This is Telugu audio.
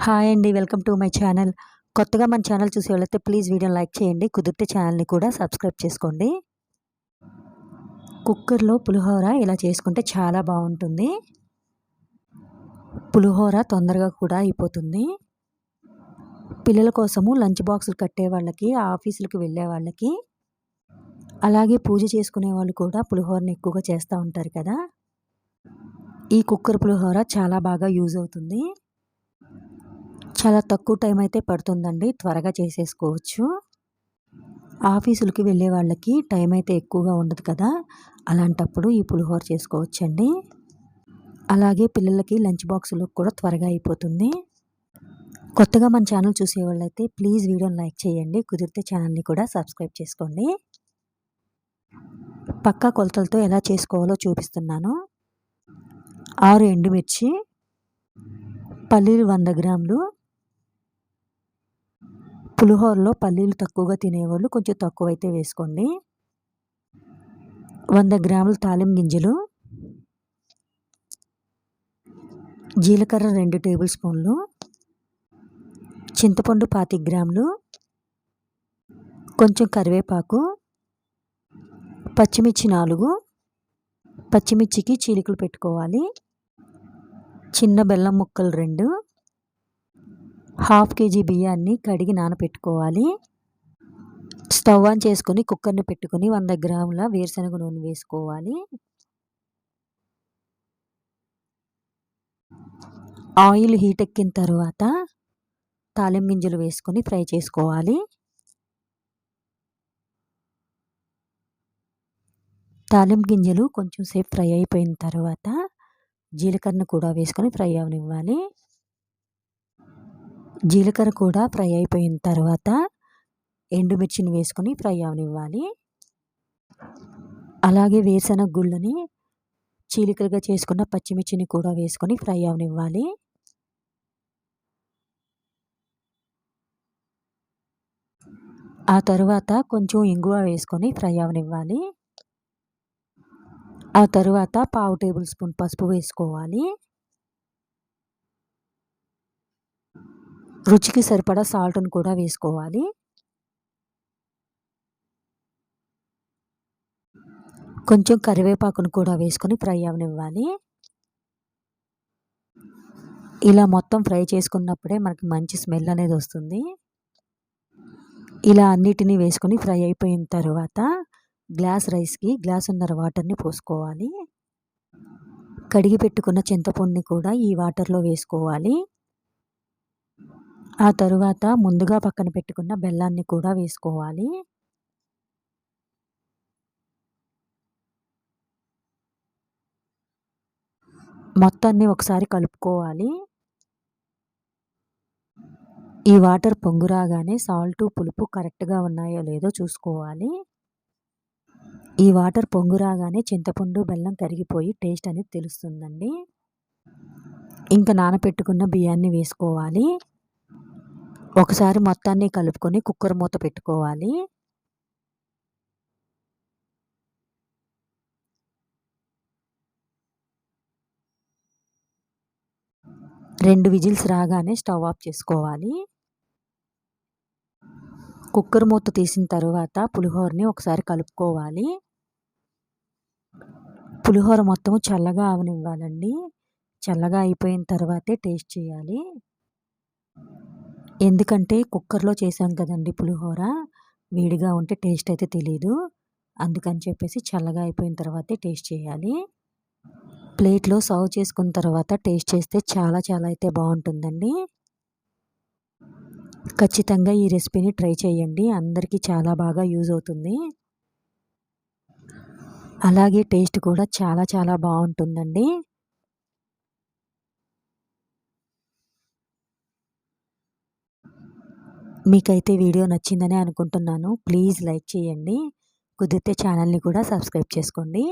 హాయ్ అండి వెల్కమ్ టు మై ఛానల్. కొత్తగా మన ఛానల్ చూసే వాళ్ళైతే ప్లీజ్ వీడియోని లైక్ చేయండి కుదిరితే ఛానల్ని కూడా సబ్స్క్రైబ్ చేసుకోండి. కుక్కర్లో పులిహోర ఇలా చేసుకుంటే చాలా బాగుంటుంది. పులిహోర తొందరగా కూడా అయిపోతుంది. పిల్లల కోసము లంచ్ బాక్సులు కట్టే వాళ్ళకి ఆఫీసులకు వెళ్ళే వాళ్ళకి అలాగే పూజ చేసుకునే వాళ్ళు కూడా పులిహోరని ఎక్కువగా చేస్తూ ఉంటారు కదా. ఈ కుక్కర్ పులిహోర చాలా బాగా యూజ్ అవుతుంది. చాలా తక్కువ టైం అయితే పడుతుందండి. త్వరగా చేసేసుకోవచ్చు. ఆఫీసులకి వెళ్ళే వాళ్ళకి టైం అయితే ఎక్కువగా ఉండదు కదా. అలాంటప్పుడు ఈ పులిహోర చేసుకోవచ్చండి. అలాగే పిల్లలకి లంచ్ బాక్సులో కూడా త్వరగా అయిపోతుంది. కొత్తగా మన ఛానల్ చూసేవాళ్ళైతే ప్లీజ్ వీడియోని లైక్ చేయండి. కుదిరితే ఛానల్ని కూడా సబ్స్క్రైబ్ చేసుకోండి. పక్కా కొలతలతో ఎలా చేసుకోవాలో చూపిస్తున్నాను. ఆరు ఎండుమిర్చి పల్లీలు వంద గ్రాములు పులిహోరలో పల్లీలు తక్కువగా తినేవాళ్ళు కొంచెం తక్కువ అయితే వేసుకోండి. వంద గ్రాముల తాలిం గింజలు జీలకర్ర రెండు టేబుల్ స్పూన్లు చింతపండు పాతి గ్రాములు కొంచెం కరివేపాకు పచ్చిమిర్చి నాలుగు పచ్చిమిర్చికి చీలికలు పెట్టుకోవాలి. చిన్న బెల్లం ముక్కలు రెండు హాఫ్ కేజీ బియ్యాన్ని కడిగి నానపెట్టుకోవాలి. స్టవ్ ఆన్ చేసుకొని కుక్కర్ని పెట్టుకొని వంద గ్రాముల వేరుశనగ నూనె వేసుకోవాలి. ఆయిల్ హీట్ ఎక్కిన తర్వాత తాలిం గింజలు వేసుకొని ఫ్రై చేసుకోవాలి. తాలిం గింజలు కొంచెం సేపు ఫ్రై అయిపోయిన తర్వాత జీలకర్రను కూడా వేసుకొని ఫ్రై అవనివ్వాలి. జీలకర్ర కూడా ఫ్రై అయిపోయిన తర్వాత ఎండుమిర్చిని వేసుకొని ఫ్రై అవనివ్వాలి. అలాగే వేరుశనగ గుళ్ళని చీలికలుగా చేసుకున్న పచ్చిమిర్చిని కూడా వేసుకొని ఫ్రై అవనివ్వాలి. ఆ తర్వాత కొంచెం ఇంగువ వేసుకొని ఫ్రై అవనివ్వాలి. ఆ తర్వాత పావు టేబుల్ స్పూన్ పసుపు వేసుకోవాలి. రుచికి సరిపడా సాల్ట్ని కూడా వేసుకోవాలి. కొంచెం కరివేపాకును కూడా వేసుకొని ఫ్రై అవనివ్వాలి. ఇలా మొత్తం ఫ్రై చేసుకున్నప్పుడే మనకి మంచి స్మెల్ అనేది వస్తుంది. ఇలా అన్నిటినీ వేసుకొని ఫ్రై అయిపోయిన తర్వాత గ్లాస్ రైస్కి గ్లాస్ ఉన్నర వాటర్ని పోసుకోవాలి. కడిగి పెట్టుకున్న చింతపండుని కూడా ఈ వాటర్లో వేసుకోవాలి. ఆ తరువాత ముందుగా పక్కన పెట్టుకున్న బెల్లాన్ని కూడా వేసుకోవాలి. మొత్తాన్ని ఒకసారి కలుపుకోవాలి. ఈ వాటర్ పొంగు రాగానే సాల్ట్ పులుపు కరెక్ట్గా ఉన్నాయో లేదో చూసుకోవాలి. ఈ వాటర్ పొంగు రాగానే చింతపండు బెల్లం కరిగిపోయి టేస్ట్ అనేది తెలుస్తుందండి. ఇంకా నానపెట్టుకున్న బియ్యాన్ని వేసుకోవాలి. ఒకసారి మొత్తాన్ని కలుపుకొని కుక్కర్ మూత పెట్టుకోవాలి. రెండు విజిల్స్ రాగానే స్టవ్ ఆఫ్ చేసుకోవాలి. కుక్కర్ మూత తీసిన తర్వాత పులిహోరని ఒకసారి కలుపుకోవాలి. పులిహోర మొత్తము చల్లగా అవనివ్వాలండి చల్లగా అయిపోయిన తర్వాతే టేస్ట్ చేయాలి. ఎందుకంటే కుక్కర్లో చేసాం కదండి పులిహోర. వేడిగా ఉంటే టేస్ట్ అయితే తెలీదు. అందుకని చెప్పేసి చల్లగా అయిపోయిన తర్వాతే టేస్ట్ చేయాలి. ప్లేట్లో సర్వ్ చేసుకున్న తర్వాత టేస్ట్ చేస్తే చాలా చాలా అయితే బాగుంటుందండి. ఖచ్చితంగా ఈ రెసిపీని ట్రై చేయండి. అందరికీ చాలా బాగా యూజ్ అవుతుంది. అలాగే టేస్ట్ కూడా చాలా చాలా బాగుంటుందండి. మీకైతే వీడియో నచ్చిందని అనుకుంటున్నాను ప్లీజ్ లైక్ చేయండి. కుదిరితే ఛానల్ని కూడా సబ్స్క్రైబ్ చేసుకోండి.